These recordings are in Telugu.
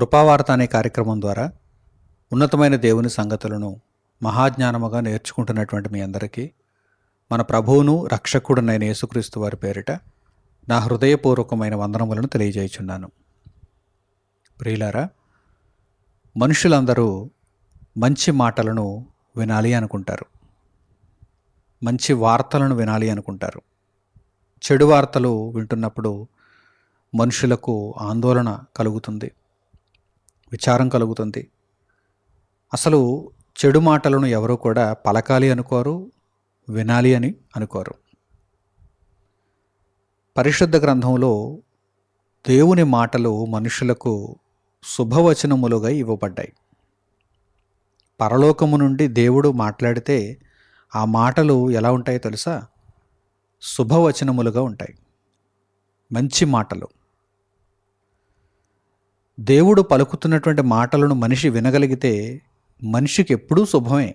కృపావార్త అనే కార్యక్రమం ద్వారా ఉన్నతమైన దేవుని సంగతులను మహాజ్ఞానముగా నేర్చుకుంటున్నటువంటి మీ అందరికీ మన ప్రభువును రక్షకుడునైన యేసుక్రీస్తు వారి పేరిట నా హృదయపూర్వకమైన వందనములను తెలియజేయుచున్నాను. ప్రియులారా మనుషులందరూ మంచి మాటలను వినాలి అనుకుంటారు. మంచి వార్తలను వినాలి అనుకుంటారు. చెడు వార్తలు వింటున్నప్పుడు మనుషులకు ఆందోళన కలుగుతుంది. విచారం కలుగుతుంది. అసలు చెడు మాటలను ఎవరు కూడా పలకాలి అనుకోరు వినాలి అని అనుకోరు. పరిశుద్ధ గ్రంథంలో దేవుని మాటలు మనుషులకు శుభవచనములుగా ఇవ్వబడ్డాయి. పరలోకము నుండి దేవుడు మాట్లాడితే ఆ మాటలు ఎలా ఉంటాయో తెలుసా? శుభవచనములుగా ఉంటాయి. మంచి మాటలు. దేవుడు పలుకుతున్నటువంటి మాటలను మనిషి వినగలిగితే మనిషికి ఎప్పుడూ శుభమే.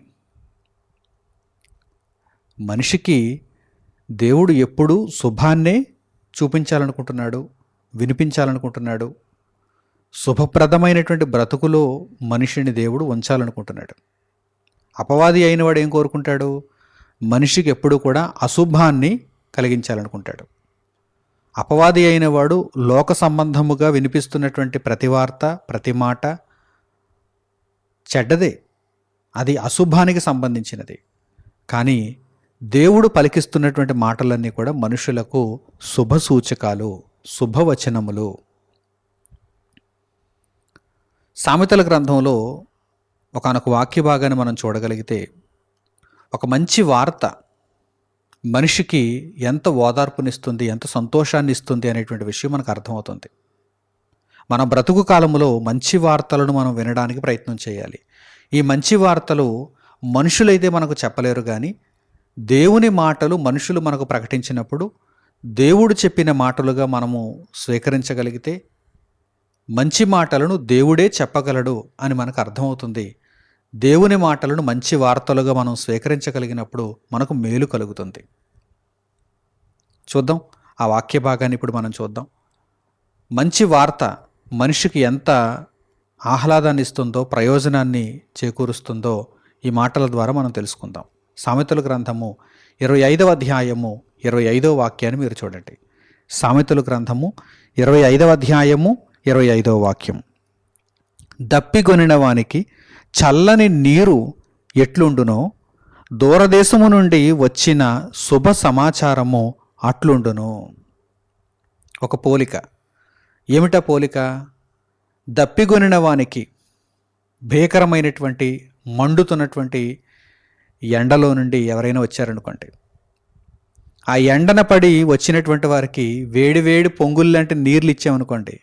మనిషికి దేవుడు ఎప్పుడూ శుభాన్నే చూపించాలనుకుంటున్నాడు వినిపించాలనుకుంటున్నాడు. శుభప్రదమైనటువంటి బ్రతుకులో మనిషిని దేవుడు ఉంచాలనుకుంటున్నాడు. అపవాది అయినవాడు ఏం కోరుకుంటాడు? మనిషికి ఎప్పుడూ కూడా అశుభాన్ని కలిగించాలనుకుంటాడు. అపవాది అయిన వాడు లోక సంబంధముగా వినిపిస్తున్నటువంటి ప్రతి వార్త ప్రతి మాట చెడ్డదే. అది అశుభానికి సంబంధించినది. కానీ దేవుడు పలికిస్తున్నటువంటి మాటలన్నీ కూడా మనుషులకు శుభ సూచకాలు శుభవచనములు సామెతల గ్రంథంలో ఒకనొక వాక్య భాగాన్ని మనం చూడగలిగితే ఒక మంచి వార్త మనిషికి ఎంత ఓదార్పునిస్తుంది ఎంత సంతోషాన్ని ఇస్తుంది అనేటువంటి విషయం మనకు అర్థమవుతుంది. మన బ్రతుకు కాలంలో మంచి వార్తలను మనం వినడానికి ప్రయత్నం చేయాలి. ఈ మంచి వార్తలు మనుషులైతే మనకు చెప్పలేరు కానీ దేవుని మాటలు మనుషులు మనకు ప్రకటించినప్పుడు దేవుడు చెప్పిన మాటలుగా మనము స్వీకరించగలిగితే మంచి మాటలను దేవుడే చెప్పగలడు అని మనకు అర్థమవుతుంది. దేవుని మాటలను మంచి వార్తలుగా మనం స్వీకరించగలిగినప్పుడు మనకు మేలు కలుగుతుంది. చూద్దాం ఆ వాక్య భాగాన్ని ఇప్పుడు మనం చూద్దాం. మంచి వార్త మనిషికి ఎంత ఆహ్లాదాన్ని ఇస్తుందో ప్రయోజనాన్ని చేకూరుస్తుందో ఈ మాటల ద్వారా మనం తెలుసుకుందాం. సామెతల గ్రంథము ఇరవై ఐదవ అధ్యాయము ఇరవై ఐదవ వాక్యాన్ని మీరు చూడండి. సామెతల గ్రంథము ఇరవై ఐదవ అధ్యాయము ఇరవై ఐదవ వాక్యం. దప్పిగొనిన వానికి చల్లని నీరు ఎట్లుండునో దూరదేశము నుండి వచ్చిన శుభ సమాచారము అట్లుండును. ఒక పోలిక. ఏమిటా పోలిక? దప్పిగొనిన వానికి భీకరమైనటువంటి మండుతున్నటువంటి ఎండలో నుండి ఎవరైనా వచ్చారనుకోండి. ఆ ఎండన పడి వచ్చినటువంటి వారికి వేడి వేడి పొంగుల్లాంటి నీళ్ళు ఇచ్చామనుకోండి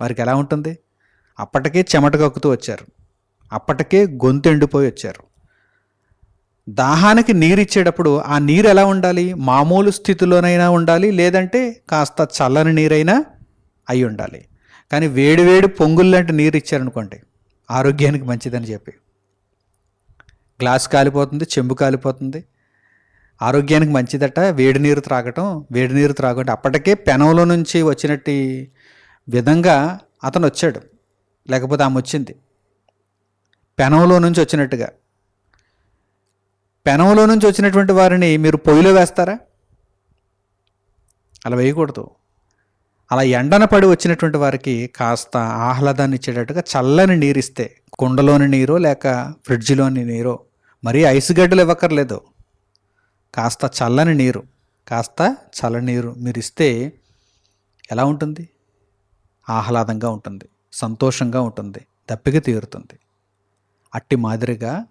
వారికి ఎలా ఉంటుంది? అప్పటికే చెమట కక్కుతూ వచ్చారు. అప్పటికే గొంతు ఎండిపోయి వచ్చారు. దాహానికి నీరు ఇచ్చేటప్పుడు ఆ నీరు ఎలా ఉండాలి? మామూలు స్థితిలోనైనా ఉండాలి లేదంటే కాస్త చల్లని నీరైనా అయి ఉండాలి. కానీ వేడి వేడి పొంగుల్లాంటి నీరు ఇచ్చారనుకోండి ఆరోగ్యానికి మంచిదని చెప్పి. గ్లాస్ కాలిపోతుంది చెంబు కాలిపోతుంది. ఆరోగ్యానికి మంచిదట వేడి నీరు త్రాగటం వేడి నీరు త్రాగటం. అప్పటికే పెనంలో నుంచి వచ్చినట్టు విధంగా అతను వచ్చాడు లేకపోతే ఆమె వచ్చింది. పెనంలో నుంచి వచ్చినట్టుగా. పెనంలో నుంచి వచ్చినటువంటి వారిని మీరు పొయ్యిలో వేస్తారా? అలా వేయకూడదు. అలా ఎండన పడి వచ్చినటువంటి వారికి కాస్త ఆహ్లాదాన్ని ఇచ్చేటట్టుగా చల్లని నీరు ఇస్తే కుండలోని నీరో లేక ఫ్రిడ్జ్లోని నీరో మరీ ఐస్ గడ్డలు ఇవ్వక్కర్లేదు. కాస్త చల్లని నీరు కాస్త చల్లని నీరు మీరు ఇస్తే ఎలా ఉంటుంది? ఆహ్లాదంగా ఉంటుంది సంతోషంగా ఉంటుంది దప్పిక తీరుతుంది. అట్టి మాదిరిగా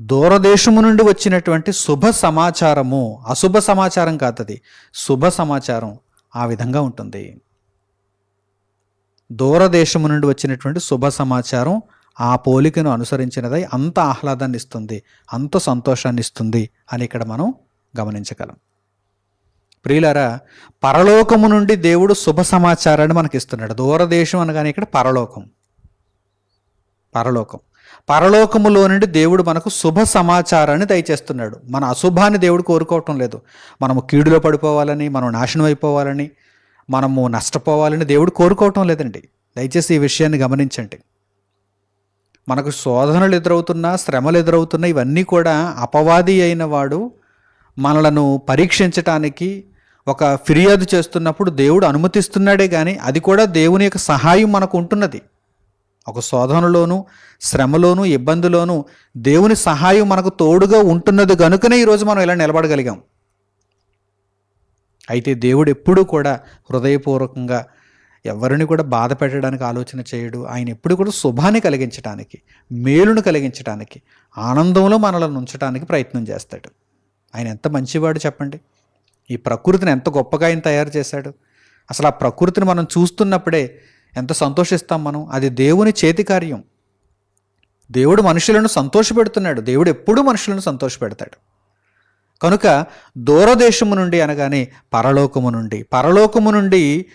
దూరదేశము నుండి వచ్చినటువంటి శుభ సమాచారము అశుభ సమాచారం కాదది శుభ సమాచారం ఆ విధంగా ఉంటుంది. దూరదేశము నుండి వచ్చినటువంటి శుభ సమాచారం ఆ పోలికను అనుసరించినదై అంత ఆహ్లాదాన్ని ఇస్తుంది అంత సంతోషాన్ని ఇస్తుంది అని ఇక్కడ మనం గమనించగలం. ప్రియులారా పరలోకము నుండి దేవుడు శుభ సమాచారాన్ని మనకి ఇస్తున్నాడు దూరదేశం అనగానే ఇక్కడ పరలోకం. పరలోకం. పరలోకములో నుండి దేవుడు మనకు శుభ సమాచారాన్ని దయచేస్తున్నాడు. మన అశుభాన్ని దేవుడు కోరుకోవటం లేదు. మనము కీడులో పడిపోవాలని మనం నాశనం అయిపోవాలని మనము నష్టపోవాలని దేవుడు కోరుకోవటం లేదండి. దయచేసి ఈ విషయాన్ని గమనించండి. మనకు శోధనలు ఎదురవుతున్నా శ్రమలు ఎదురవుతున్నా ఇవన్నీ కూడా అపవాది అయిన వాడు మనలను పరీక్షించటానికి ఒక ఫిర్యాదు చేస్తున్నప్పుడు దేవుడు అనుమతిస్తున్నాడే కానీ అది కూడా దేవుని యొక్క సహాయం మనకు ఉంటున్నది. ఒక శోధనలోనూ శ్రమలోనూ ఇబ్బందిలోనూ దేవుని సహాయం మనకు తోడుగా ఉంటున్నది కనుకనే ఈరోజు మనం ఇలా నిలబడగలిగాం. అయితే దేవుడు ఎప్పుడూ కూడా హృదయపూర్వకంగా ఎవరిని కూడా బాధ పెట్టడానికి ఆలోచన చేయడు. ఆయన ఎప్పుడు కూడా శుభాన్ని కలిగించడానికి మేలును కలిగించడానికి ఆనందంలో మనలను ఉంచడానికి ప్రయత్నం చేస్తాడు. ఆయన ఎంత మంచివాడు చెప్పండి? ఈ ప్రకృతిని ఎంత గొప్పగా ఆయన తయారు చేశాడు? అసలు ఆ ప్రకృతిని మనం చూస్తున్నప్పుడే ఎంత సంతోషిస్తాం మనం? అది దేవుని చేతి కార్యం. దేవుడు మనుషులను సంతోషపెడుతున్నాడు. దేవుడు ఎప్పుడూ మనుషులను సంతోషపెడతాడు. కనుక దూరదేశము నుండి అనగానే పరలోకము నుండి పరలోకము నుండి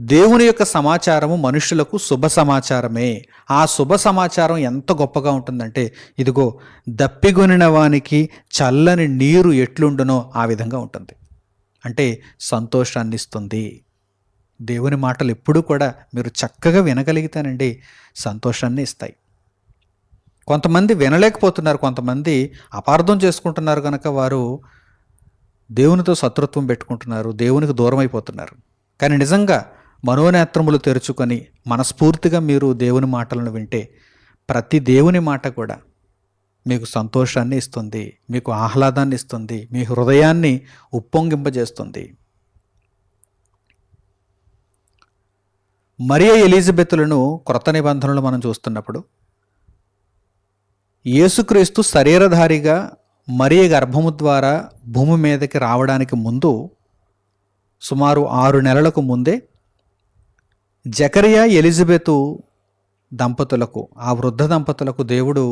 దేవుని యొక్క సమాచారము మనుషులకు శుభ సమాచారమే. ఆ శుభ సమాచారం ఎంత గొప్పగా ఉంటుందంటే ఇదిగో దప్పిగొనిన వానికి చల్లని నీరు ఎట్లుండునో ఆ విధంగా ఉంటుంది. అంటే సంతోషాన్ని ఇస్తుంది దేవుని మాటలు ఎప్పుడూ కూడా మీరు చక్కగా వినగలిగితేనండి సంతోషాన్ని ఇస్తాయి. కొంతమంది వినలేకపోతున్నారు కొంతమంది అపార్థం చేసుకుంటున్నారు కనుక వారు దేవునితో శత్రుత్వం పెట్టుకుంటున్నారు దేవునికి దూరం అయిపోతున్నారు కానీ నిజంగా మనోనేత్రములు తెరుచుకొని మనస్ఫూర్తిగా మీరు దేవుని మాటలను వింటే ప్రతి దేవుని మాట కూడా మీకు సంతోషాన్ని ఇస్తుంది మీకు ఆహ్లాదాన్ని ఇస్తుంది మీ హృదయాన్ని ఉప్పొంగింపజేస్తుంది. మరియ ఎలిజబెత్లను క్రొత్త నిబంధనలు మనం చూస్తున్నప్పుడు యేసుక్రీస్తు శరీరధారిగా మరియ గర్భము ద్వారా భూమి మీదకి రావడానికి ముందు సుమారు ఆరు నెలలకు ముందే జకరియా ఎలిజబెతు దంపతులకు ఆ వృద్ధ దంపతులకు దేవుడు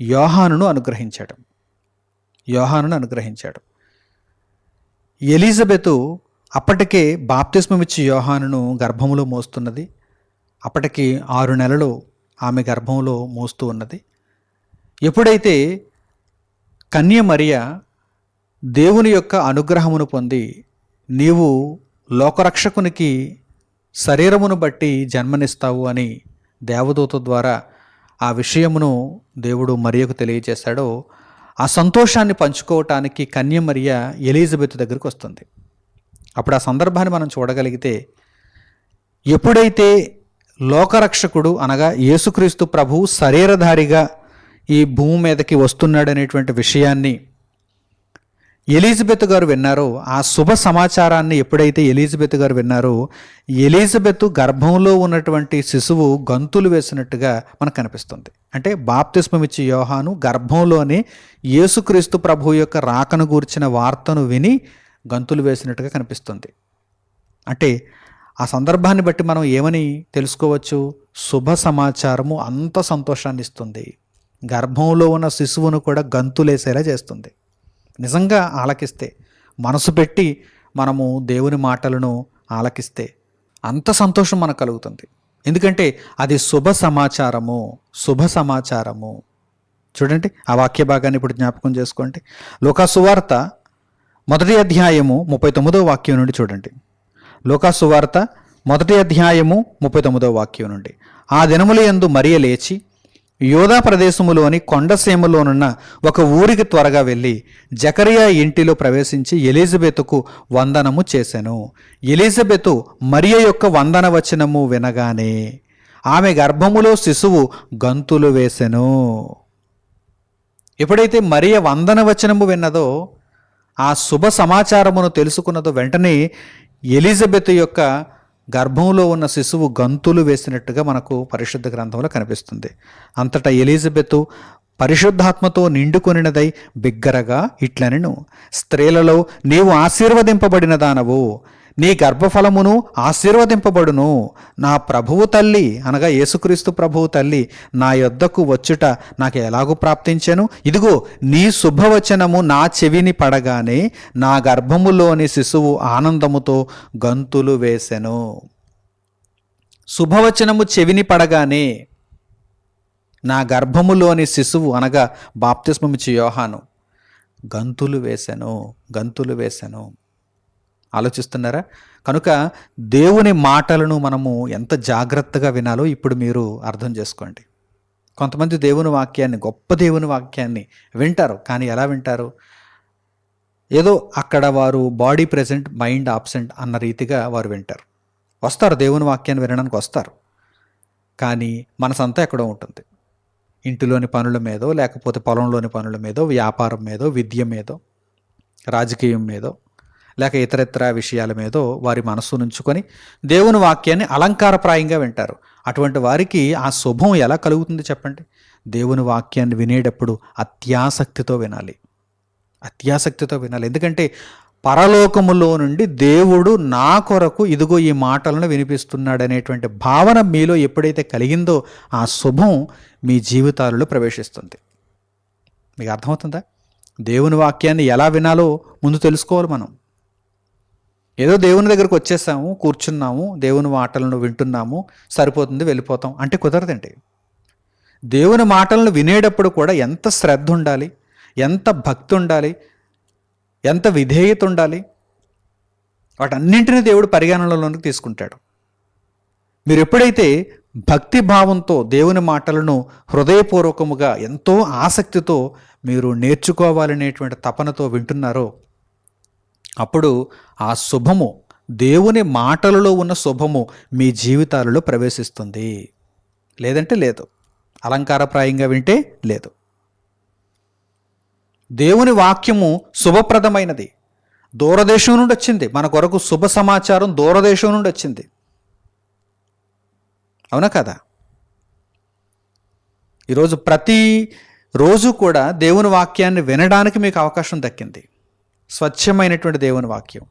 యోహానును అనుగ్రహించాడు. యోహానును అనుగ్రహించాడు. ఎలిజబెతు అప్పటికే బాప్తిస్మమిచ్చి యోహానును గర్భములో మోస్తున్నది. అప్పటికి ఆరు నెలలు ఆమె గర్భంలో మోస్తూ ఉన్నది. ఎప్పుడైతే కన్య మరియ దేవుని యొక్క అనుగ్రహమును పొంది నీవు లోకరక్షకునికి శరీరమును బట్టి జన్మనిస్తావు అని దేవదూత ద్వారా ఆ విషయమును దేవుడు మరియకు తెలియజేశాడో ఆ సంతోషాన్ని పంచుకోవటానికి కన్య మరియ ఎలిజబెత్ దగ్గరికి వస్తుంది. అప్పుడు ఆ సందర్భాన్ని మనం చూడగలిగితే ఎప్పుడైతే లోకరక్షకుడు అనగా యేసుక్రీస్తు ప్రభువు శరీరధారిగా ఈ భూమి మీదకి వస్తున్నాడనేటువంటి విషయాన్ని ఎలిజబెత్ గారు విన్నారో ఆ శుభ సమాచారాన్ని ఎప్పుడైతే ఎలిజబెత్ గారు విన్నారో ఎలిజబెత్ గర్భంలో ఉన్నటువంటి శిశువు గంతులు వేసినట్టుగా మనకు కనిపిస్తుంది. అంటే బాప్తిస్మమిచ్చి యోహాను గర్భంలోనే యేసుక్రీస్తు ప్రభు యొక్క రాకను గూర్చిన వార్తను విని గంతులు వేసినట్టుగా కనిపిస్తుంది. అంటే ఆ సందర్భాన్ని బట్టి మనం ఏమని తెలుసుకోవచ్చు? శుభ సమాచారము అంత సంతోషాన్ని ఇస్తుంది. గర్భంలో ఉన్న శిశువును కూడా గంతులేసేలా చేస్తుంది. నిజంగా ఆలకిస్తే మనసు పెట్టి మనము దేవుని మాటలను ఆలకిస్తే అంత సంతోషం మనకు కలుగుతుంది. ఎందుకంటే అది శుభ సమాచారము శుభ సమాచారము. చూడండి ఆ వాక్య భాగాన్ని ఇప్పుడు జ్ఞాపకం చేసుకోండి. లోకాసువార్త మొదటి అధ్యాయము ముప్పై తొమ్మిదో వాక్యం నుండి చూడండి. లోకాసు వార్త మొదటి అధ్యాయము ముప్పై తొమ్మిదో వాక్యం నుండి. ఆ దినముల యందు మరియ లేచి యోధా ప్రదేశములోని కొండసీమలోనున్న ఒక ఊరికి త్వరగా వెళ్ళి జకరియా ఇంటిలో ప్రవేశించి ఎలిజబెత్కు వందనము చేశాను ఎలిజబెతు మరియ యొక్క వందన వచనము వినగానే ఆమె గర్భములో శిశువు గంతులు వేసెను. ఎప్పుడైతే మరియ వందన వచనము విన్నదో ఆ శుభ సమాచారమును తెలుసుకున్నది వెంటనే ఎలిజబెత్ యొక్క గర్భంలో ఉన్న శిశువు గంతులు వేసినట్టుగా మనకు పరిశుద్ధ గ్రంథంలో కనిపిస్తుంది. అంతటా ఎలిజబెత్ పరిశుద్ధాత్మతో నిండుకొనినదై బిగ్గరగా ఇట్లనెను స్త్రీలలో నీవు ఆశీర్వదింపబడిన దానవు నీ గర్భఫలమును ఆశీర్వదింపబడును. నా ప్రభువు తల్లి అనగా యేసుక్రీస్తు ప్రభువు తల్లి నా యొద్దకు వచ్చుట నాకు ఎలాగూ ప్రాప్తించెను? ఇదిగో నీ శుభవచనము నా చెవిని పడగానే నా గర్భములోని శిశువు ఆనందముతో గంతులు వేసెను. శుభవచనము చెవిని పడగానే నా గర్భములోని శిశువు అనగా బాప్తిస్మమిచ్చి యోహాను గంతులు వేశాను గంతులు వేశాను ఆలోచిస్తున్నారా? కనుక దేవుని మాటలను మనము ఎంత జాగ్రత్తగా వినాలో ఇప్పుడు మీరు అర్థం చేసుకోండి. కొంతమంది దేవుని వాక్యాన్ని గొప్ప దేవుని వాక్యాన్ని వింటారు. కానీ ఎలా వింటారు? ఏదో అక్కడ వారు బాడీ ప్రెజెంట్ మైండ్ ఆబ్సెంట్ అన్న రీతిగా వారు వింటారు. వస్తారు దేవుని వాక్యాన్ని వినడానికి వస్తారు. కానీ మనసంతా ఎక్కడో ఉంటుంది. ఇంటిలోని పనుల మీదో లేకపోతే పొలంలోని పనుల మీదో వ్యాపారం మీదో విద్య మీదో రాజకీయం మీదో లేక ఇతరితర విషయాల మీదో వారి మనస్సు నుంచుకొని దేవుని వాక్యాన్ని అలంకారప్రాయంగా వింటారు. అటువంటి వారికి ఆ శుభం ఎలా కలుగుతుంది చెప్పండి? దేవుని వాక్యాన్ని వినేటప్పుడు అత్యాసక్తితో వినాలి. అత్యాసక్తితో వినాలి. ఎందుకంటే పరలోకములో నుండి దేవుడు నా కొరకు ఇదిగో ఈ మాటలను వినిపిస్తున్నాడు అనేటువంటి భావన మీలో ఎప్పుడైతే కలిగిందో ఆ శుభం మీ జీవితాలలో ప్రవేశిస్తుంది. మీకు అర్థమవుతుందా? దేవుని వాక్యాన్ని ఎలా వినాలో ముందు తెలుసుకోవాలి మనం. ఏదో దేవుని దగ్గరకు వచ్చేసాము కూర్చున్నాము దేవుని మాటలను వింటున్నాము సరిపోతుంది వెళ్ళిపోతాం. అంటే కుదరదండి. దేవుని మాటలను వినేటప్పుడు కూడా ఎంత శ్రద్ధ ఉండాలి ఎంత భక్తి ఉండాలి ఎంత విధేయత ఉండాలి వాటన్నింటినీ దేవుడు పరిగణనలోనికి తీసుకుంటాడు. మీరు ఎప్పుడైతే భక్తి భావంతో దేవుని మాటలను హృదయపూర్వకముగా ఎంతో ఆసక్తితో మీరు నేర్చుకోవాలనేటువంటి తపనతో వింటున్నారో అప్పుడు ఆ శుభము దేవుని మాటలలో ఉన్న శుభము మీ జీవితాలలో ప్రవేశిస్తుంది. లేదంటే లేదు. అలంకారప్రాయంగా వింటే లేదు. దేవుని వాక్యము శుభప్రదమైనది. దూరదేశం నుండి వచ్చింది. మన కొరకు శుభ సమాచారం దూరదేశం నుండి వచ్చింది. అవునా కదా? ఈరోజు ప్రతి రోజు కూడా దేవుని వాక్యాన్ని వినడానికి మీకు అవకాశం దక్కింది. స్వచ్ఛమైనటువంటి దేవుని వాక్యం.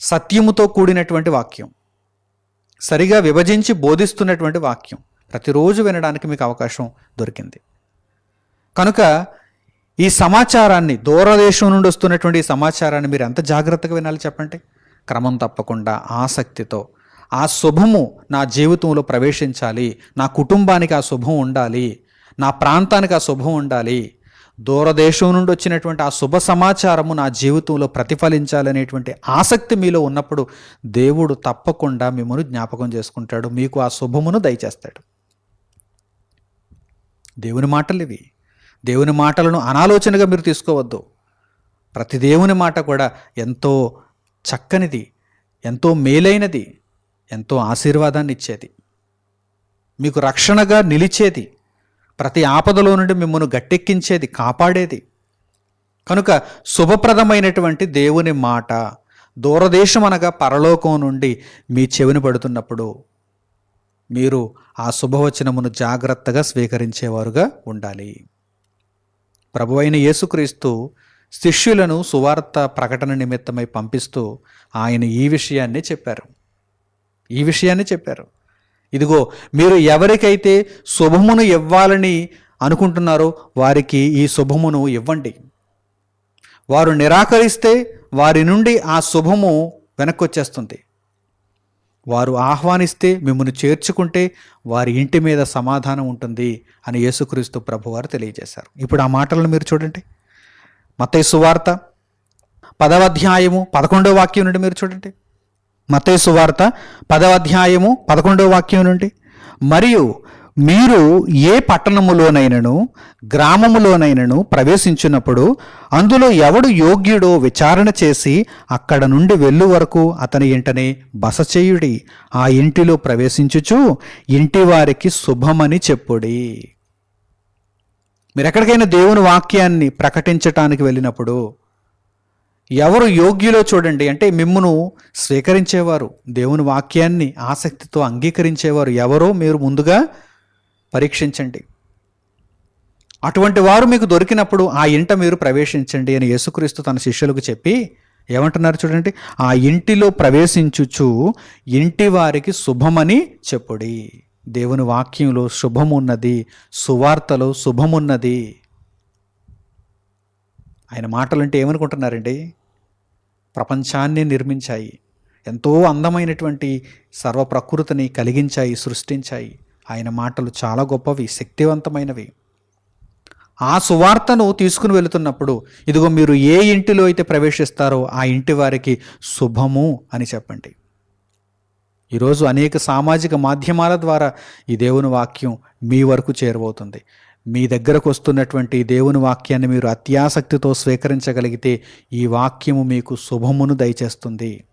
సత్యముతో కూడినటువంటి వాక్యం. సరిగా విభజించి బోధిస్తున్నటువంటి వాక్యం. ప్రతిరోజు వినడానికి మీకు అవకాశం దొరికింది. కనుక ఈ సమాచారాన్ని దూరదేశం నుండి వస్తున్నటువంటి ఈ సమాచారాన్ని మీరు ఎంత జాగ్రత్తగా వినాలి చెప్పండి? క్రమం తప్పకుండా ఆసక్తితో. ఆ శుభము నా జీవితంలో ప్రవేశించాలి. నా కుటుంబానికి ఆ శుభం ఉండాలి. నా ప్రాంతానికి ఆ శుభం ఉండాలి. దూరదేశం నుండి వచ్చినటువంటి ఆ శుభ సమాచారము నా జీవితంలో ప్రతిఫలించాలనేటువంటి ఆసక్తి మీలో ఉన్నప్పుడు దేవుడు తప్పకుండా మిమ్మల్ని జ్ఞాపకం చేసుకుంటాడు. మీకు ఆ శుభమును దయచేస్తాడు. దేవుని మాటలు ఇవి. దేవుని మాటలను అనాలోచనగా మీరు తీసుకోవద్దు. ప్రతి దేవుని మాట కూడా ఎంతో చక్కనిది ఎంతో మేలైనది ఎంతో ఆశీర్వాదాన్ని ఇచ్చేది. మీకు రక్షణగా నిలిచేది ప్రతి ఆపదలో నుండి మిమ్మల్ని గట్టెక్కించేది కాపాడేది. కనుక శుభప్రదమైనటువంటి దేవుని మాట దూరదేశం అనగా పరలోకం నుండి మీ చెవిని పడుతున్నప్పుడు మీరు ఆ శుభవచనమును జాగ్రత్తగా స్వీకరించేవారుగా ఉండాలి. ప్రభువైన యేసుక్రీస్తు శిష్యులను సువార్త ప్రకటన నిమిత్తమై పంపిస్తూ ఆయన ఈ విషయాన్ని చెప్పారు. ఈ విషయాన్ని చెప్పారు. ఇదిగో మీరు ఎవరికైతే శుభమును ఇవ్వాలని అనుకుంటున్నారో వారికి ఈ శుభమును ఇవ్వండి. వారు నిరాకరిస్తే వారి నుండి ఆ శుభము వెనక్కి వచ్చేస్తుంది వారు ఆహ్వానిస్తే మిమ్మల్ని చేర్చుకుంటే వారి ఇంటి మీద సమాధానం ఉంటుంది అని యేసుక్రీస్తు ప్రభువారు తెలియజేశారు. ఇప్పుడు ఆ మాటలను మీరు చూడండి. మతయ్య సువార్త పదవ అధ్యాయము పదకొండవ వాక్యం నుండి మీరు చూడండి. మతేసు సువార్త పదవ అధ్యాయము పదకొండవ వాక్యం నుండి. మరియు మీరు ఏ పట్టణములోనైనను గ్రామములోనైనను ప్రవేశించినప్పుడు అందులో ఎవడు యోగ్యుడో విచారణ చేసి అక్కడ నుండి వెళ్ళు వరకు అతని ఇంటనే బస చేయుడి. ఆ ఇంటిలో ప్రవేశించుచు ఇంటి వారికి శుభమని చెప్పుడి. మీరు ఎక్కడికైనా దేవుని వాక్యాన్ని ప్రకటించటానికి వెళ్ళినప్పుడు ఎవరు యోగ్యులో చూడండి అంటే మిమ్మును స్వీకరించేవారు దేవుని వాక్యాన్ని ఆసక్తితో అంగీకరించేవారు ఎవరో మీరు ముందుగా పరీక్షించండి. అటువంటి వారు మీకు దొరికినప్పుడు ఆ ఇంట మీరు ప్రవేశించండి అని యేసుక్రీస్తు తన శిష్యులకు చెప్పి ఏమంటున్నారు చూడండి ఆ ఇంటిలో ప్రవేశించుచు ఇంటి వారికి శుభమని చెప్పుడి. దేవుని వాక్యంలో శుభమున్నది సువార్తలో శుభమున్నది. ఆయన మాటలంటే ఏమనుకుంటున్నారండి? ప్రపంచాన్ని నిర్మించాయి. ఎంతో అందమైనటువంటి సర్వ ప్రకృతిని కలిగించాయి సృష్టించాయి. ఆయన మాటలు చాలా గొప్పవి శక్తివంతమైనవి. ఆ సువార్తను తీసుకుని వెళుతున్నప్పుడు ఇదిగో మీరు ఏ ఇంటిలో అయితే ప్రవేశిస్తారో ఆ ఇంటి వారికి శుభము అని చెప్పండి. ఈరోజు అనేక సామాజిక మాధ్యమాల ద్వారా ఈ దేవుని వాక్యం మీ వరకు చేరబోతుంది. మీ దగ్గరకు వస్తున్నటువంటి దేవుని వాక్యాన్ని మీరు అత్యాసక్తితో స్వీకరించగలిగితే ఈ వాక్యము మీకు శుభమును దయచేస్తుంది.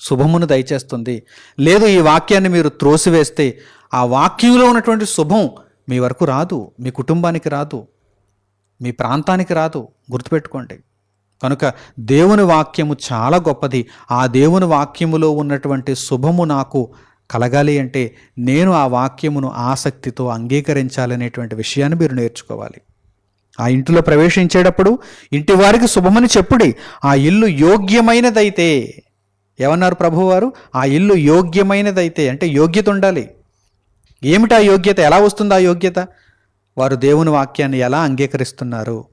శుభమును దయచేస్తుంది. లేదు ఈ వాక్యాన్ని మీరు త్రోసివేస్తే ఆ వాక్యంలో ఉన్నటువంటి శుభం మీ వరకు రాదు మీ కుటుంబానికి రాదు మీ ప్రాంతానికి రాదు. గుర్తుపెట్టుకోండి. కనుక దేవుని వాక్యము చాలా గొప్పది. ఆ దేవుని వాక్యములో ఉన్నటువంటి శుభము నాకు కలగాలి అంటే నేను ఆ వాక్యమును ఆసక్తితో అంగీకరించాలనేటువంటి విషయాన్ని మీరు నేర్చుకోవాలి. ఆ ఇంటిలో ప్రవేశించేటప్పుడు ఇంటి వారికి శుభమని చెప్పుడి ఆ ఇల్లు యోగ్యమైనదైతే ఏమన్నారు ప్రభువారు ఆ ఇల్లు యోగ్యమైనదైతే అంటే యోగ్యత ఉండాలి. ఏమిటి ఆ యోగ్యత? ఎలా వస్తుంది ఆ యోగ్యత? వారు దేవుని వాక్యాన్ని ఎలా అంగీకరిస్తున్నారు?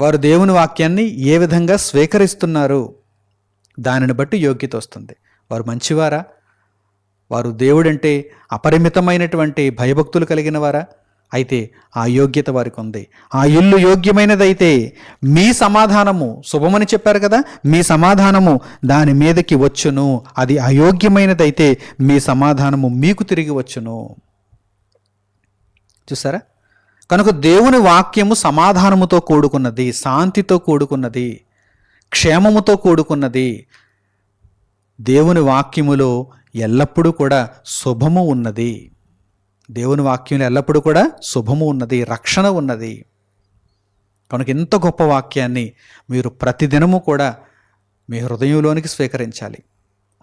వారు దేవుని వాక్యాన్ని ఏ విధంగా స్వీకరిస్తున్నారు? దానిని బట్టి యోగ్యత వస్తుంది. వారు మంచివారా? వారు దేవుడంటే అపరిమితమైనటువంటి భయభక్తులు కలిగిన వారా అయితే ఆ యోగ్యత వారికి ఉంది. ఆ ఇల్లు యోగ్యమైనదైతే మీ సమాధానము శుభమని చెప్పారు కదా? మీ సమాధానము దాని మీదకి వచ్చును. అది అయోగ్యమైనదైతే మీ సమాధానము మీకు తిరిగి వచ్చును. చూసారా? కనుక దేవుని వాక్యము సమాధానముతో కూడుకున్నది శాంతితో కూడుకున్నది క్షేమముతో కూడుకున్నది. దేవుని వాక్యములో ఎల్లప్పుడూ కూడా శుభము ఉన్నది. దేవుని వాక్యంలో ఎల్లప్పుడూ కూడా శుభము ఉన్నది రక్షణ ఉన్నది. కనుక ఇంత గొప్ప వాక్యాన్ని మీరు ప్రతిదినము కూడా మీ హృదయంలోనికి స్వీకరించాలి.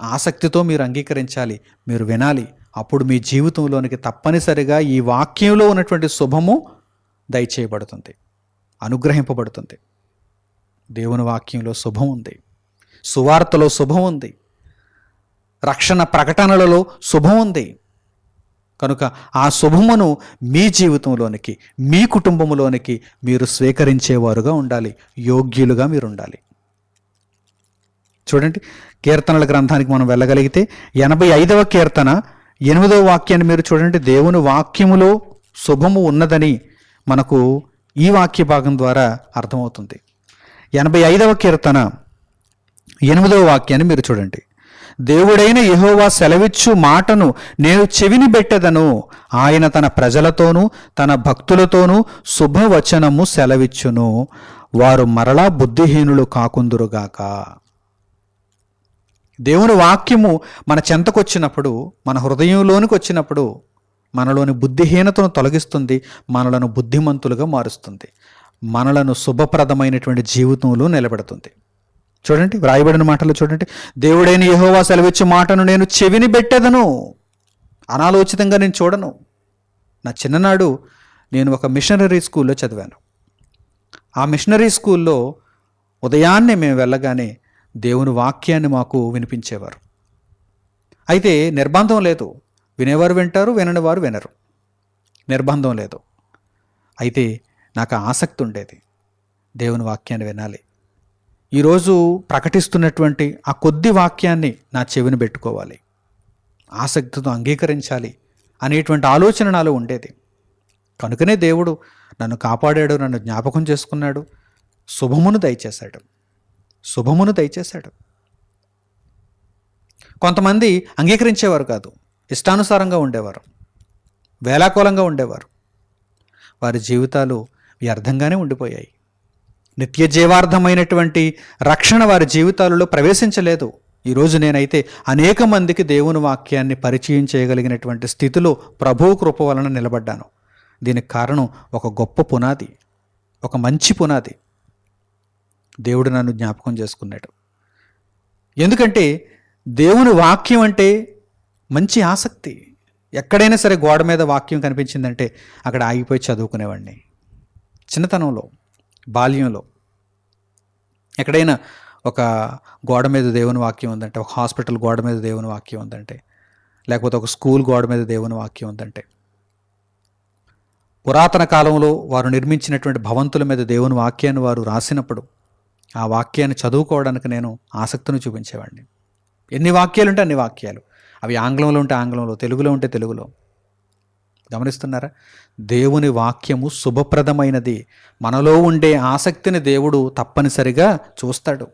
ఆసక్తితో మీరు అంగీకరించాలి మీరు వినాలి. అప్పుడు మీ జీవితంలోనికి తప్పనిసరిగా ఈ వాక్యంలో ఉన్నటువంటి శుభము దయచేయబడుతుంది అనుగ్రహింపబడుతుంది. దేవుని వాక్యంలో శుభం ఉంది. సువార్తలో శుభం ఉంది. రక్షణ ప్రకటనలలో శుభం ఉంది. కనుక ఆ శుభమును మీ జీవితంలోనికి మీ కుటుంబంలోనికి మీరు స్వీకరించేవారుగా ఉండాలి. యోగ్యులుగా మీరు ఉండాలి చూడండి కీర్తనల గ్రంథానికి మనం వెళ్ళగలిగితే ఎనభై ఐదవ కీర్తన ఎనిమిదవ వాక్యాన్ని మీరు చూడండి. దేవుని వాక్యములో శుభము ఉన్నదని మనకు ఈ వాక్య భాగం ద్వారా అర్థమవుతుంది. ఎనభై ఐదవ కీర్తన ఎనిమిదవ వాక్యాన్ని మీరు చూడండి. దేవుడైన యహోవా సెలవిచ్చు మాటను నేను చెవిని పెట్టెదను. ఆయన తన ప్రజలతోనూ తన భక్తులతోనూ శుభవచనము సెలవిచ్చును. వారు మరలా బుద్ధిహీనులు కాకుందురుగాక. దేవుని వాక్యము మన చెంతకొచ్చినప్పుడు మన హృదయంలోనికి వచ్చినప్పుడు మనలోని బుద్ధిహీనతను తొలగిస్తుంది మనలను బుద్ధిమంతులుగా మారుస్తుంది మనలను శుభప్రదమైనటువంటి జీవితంలో నిలబెడుతుంది. చూడండి వ్రాయబడిన మాటలు చూడండి. దేవుడైన యహోవా సెలవిచ్చే మాటను నేను చెవిని పెట్టెదను. అనాలోచితంగా నేను చూడను. నా చిన్ననాడు నేను ఒక మిషనరీ స్కూల్లో చదివాను. ఆ మిషనరీ స్కూల్లో ఉదయాన్నే మేము వెళ్ళగానే దేవుని వాక్యాన్ని మాకు వినిపించేవారు. అయితే నిర్బంధం లేదు. వినేవారు వింటారు వినని వారు వినరు. నిర్బంధం లేదు. అయితే నాకు ఆసక్తి ఉండేది. దేవుని వాక్యాన్ని వినాలి. ఈరోజు ప్రకటిస్తున్నటువంటి ఆ కొద్ది వాక్యాన్ని నా చెవిని పెట్టుకోవాలి. ఆసక్తితో అంగీకరించాలి అనేటువంటి ఆలోచన నాలో ఉండేది. కనుకనే దేవుడు నన్ను కాపాడాడు నన్ను జ్ఞాపకం చేసుకున్నాడు. శుభమును దయచేశాడు. శుభమును దయచేశాడు. కొంతమంది అంగీకరించేవారు కాదు. ఇష్టానుసారంగా ఉండేవారు. వేలాకోలంగా ఉండేవారు. వారి జీవితాలు వ్యర్థంగానే ఉండిపోయాయి. నిత్య జీవార్థమైనటువంటి రక్షణ వారి జీవితాలలో ప్రవేశించలేదు. ఈరోజు నేనైతే అనేక మందికి దేవుని వాక్యాన్ని పరిచయం చేయగలిగినటువంటి స్థితిలో ప్రభువు కృప వలన నిలబడ్డాను. దీనికి కారణం ఒక గొప్ప పునాది ఒక మంచి పునాది. దేవుడు నన్ను జ్ఞాపకం చేసుకున్నాడు. ఎందుకంటే దేవుని వాక్యం అంటే మంచి ఆసక్తి. ఎక్కడైనా సరే గోడ మీద వాక్యం కనిపించిందంటే అక్కడ ఆగిపోయి చదువుకునేవాడిని. చిన్నతనంలో బాల్యంలో ఎక్కడైనా ఒక గోడ మీద దేవుని వాక్యం ఉందంటే ఒక హాస్పిటల్ గోడ మీద దేవుని వాక్యం ఉందంటే లేకపోతే ఒక స్కూల్ గోడ మీద దేవుని వాక్యం ఉందంటే పురాతన కాలంలో వారు నిర్మించినటువంటి భవంతుల మీద దేవుని వాక్యాన్ని వారు రాసినప్పుడు ఆ వాక్యాన్ని చదువుకోవడానికి నేను ఆసక్తిని చూపించేవాడిని. ఎన్ని వాక్యాలు ఉంటే అన్ని వాక్యాలు. అవి ఆంగ్లంలో ఉంటే ఆంగ్లంలో తెలుగులో ఉంటే తెలుగులో. గమనిస్తున్నారా? దేవుని వాక్యము శుభప్రదమైనది. మనలో ఉండే ఆసక్తిని దేవుడు తప్పనిసరిగా చూస్తాడు.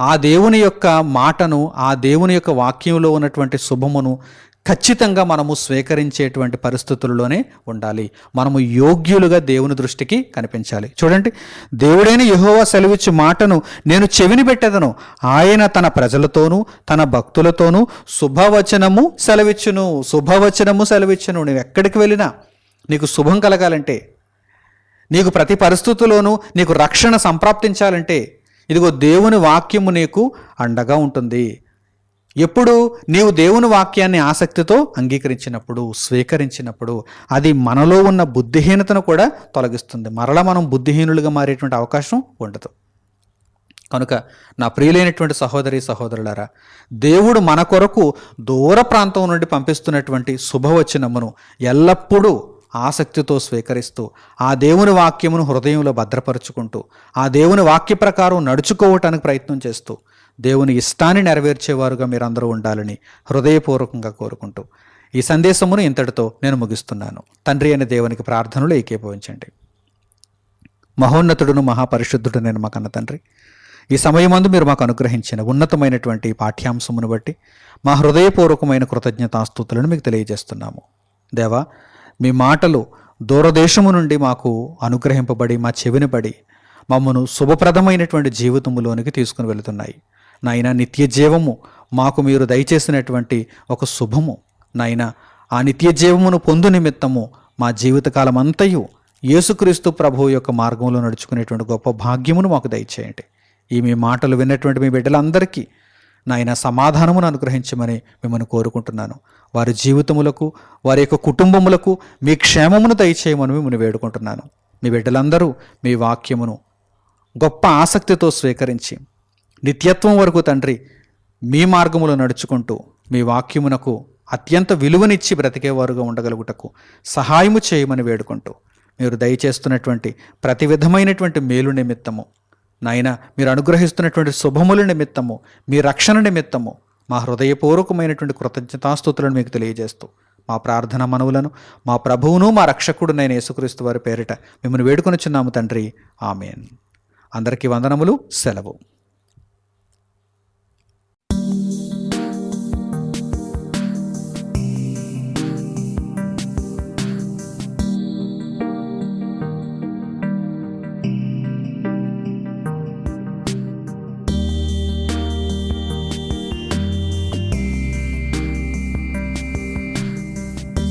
ఆ దేవుని యొక్క మాటను ఆ దేవుని యొక్క వాక్యంలో ఉన్నటువంటి శుభమును ఖచ్చితంగా మనము స్వీకరించేటువంటి పరిస్థితుల్లోనే ఉండాలి. మనము యోగ్యులుగా దేవుని దృష్టికి కనిపించాలి. చూడండి దేవుడైన యహోవా సెలవిచ్చు మాటను నేను చెవిని పెట్టెదను. ఆయన తన ప్రజలతోనూ తన భక్తులతోనూ శుభవచనము సెలవిచ్చును శుభవచనము సెలవిచ్చును. నువ్వు ఎక్కడికి వెళ్ళినా నీకు శుభం కలగాలంటే నీకు ప్రతి పరిస్థితుల్లోనూ నీకు రక్షణ సంప్రాప్తించాలంటే ఇదిగో దేవుని వాక్యము నీకు అండగా ఉంటుంది. ఎప్పుడు నీవు దేవుని వాక్యాన్ని ఆసక్తితో అంగీకరించినప్పుడు స్వీకరించినప్పుడు అది మనలో ఉన్న బుద్ధిహీనతను కూడా తొలగిస్తుంది. మరలా మనం బుద్ధిహీనులుగా మారేటువంటి అవకాశం ఉండదు. కనుక నా ప్రియులైనటువంటి సహోదరి సహోదరులారా దేవుడు మన కొరకు దూర ప్రాంతం నుండి పంపిస్తున్నటువంటి శుభవచనమును ఎల్లప్పుడూ ఆసక్తితో స్వీకరిస్తూ ఆ దేవుని వాక్యమును హృదయంలో భద్రపరుచుకుంటూ ఆ దేవుని వాక్య ప్రకారం నడుచుకోవటానికి ప్రయత్నం చేస్తూ దేవుని ఇష్టాన్ని నెరవేర్చేవారుగా మీరందరూ ఉండాలని హృదయపూర్వకంగా కోరుకుంటూ ఈ సందేశమును ఇంతటితో నేను ముగిస్తున్నాను. తండ్రి అనే దేవునికి ప్రార్థనలు ఏకీభవించండి. మహోన్నతుడును మహాపరిశుద్ధుడు నేను మా కన్న తండ్రి. ఈ సమయమందు మీరు మాకు అనుగ్రహించిన ఉన్నతమైనటువంటి పాఠ్యాంశమును బట్టి మా హృదయపూర్వకమైన కృతజ్ఞతాస్తుతులను మీకు తెలియజేస్తున్నాము. దేవా మీ మాటలు దూరదేశము నుండి మాకు అనుగ్రహింపబడి మా చెవిని పడి మమ్మను శుభప్రదమైనటువంటి జీవితములోనికి తీసుకుని వెళుతున్నాయి. నాయన నిత్య జీవము మాకు మీరు దయచేసినటువంటి ఒక శుభము. నాయన ఆ నిత్య జీవమును పొందు నిమిత్తము మా జీవితకాలం అంతయు యేసుక్రీస్తు ప్రభువు యొక్క మార్గంలో నడుచుకునేటువంటి గొప్ప భాగ్యమును మాకు దయచేయండి. ఈ మీ మాటలు విన్నటువంటి మీ బిడ్డలందరికీ నాయన సమాధానమును అనుగ్రహించమని మిమ్మల్ని కోరుకుంటున్నాను. వారి జీవితములకు వారి యొక్క కుటుంబములకు మీ క్షేమమును దయచేయమని మిమ్మల్ని వేడుకుంటున్నాను. మీ బిడ్డలందరూ మీ వాక్యమును గొప్ప ఆసక్తితో స్వీకరించి నిత్యత్వం వరకు తండ్రి మీ మార్గములో నడుచుకుంటూ మీ వాక్యమునకు అత్యంత విలువనిచ్చి బ్రతికేవారుగా ఉండగలుగుటకు సహాయము చేయమని వేడుకుంటూ మీరు దయచేస్తున్నటువంటి ప్రతి విధమైనటువంటి మేలు నిమిత్తము నాయన మీరు అనుగ్రహిస్తున్నటువంటి శుభముల నిమిత్తము మీ రక్షణ నిమిత్తము మా హృదయపూర్వకమైనటువంటి కృతజ్ఞతాస్థుతులను మీకు తెలియజేస్తూ మా ప్రార్థన మనవులను మా ప్రభువును మా రక్షకుడు నేను యేసుక్రీస్తు వారి పేరిట మిమ్మల్ని వేడుకొనిచున్నాము తండ్రి. ఆమెన్. అందరికీ వందనములు సెలవు.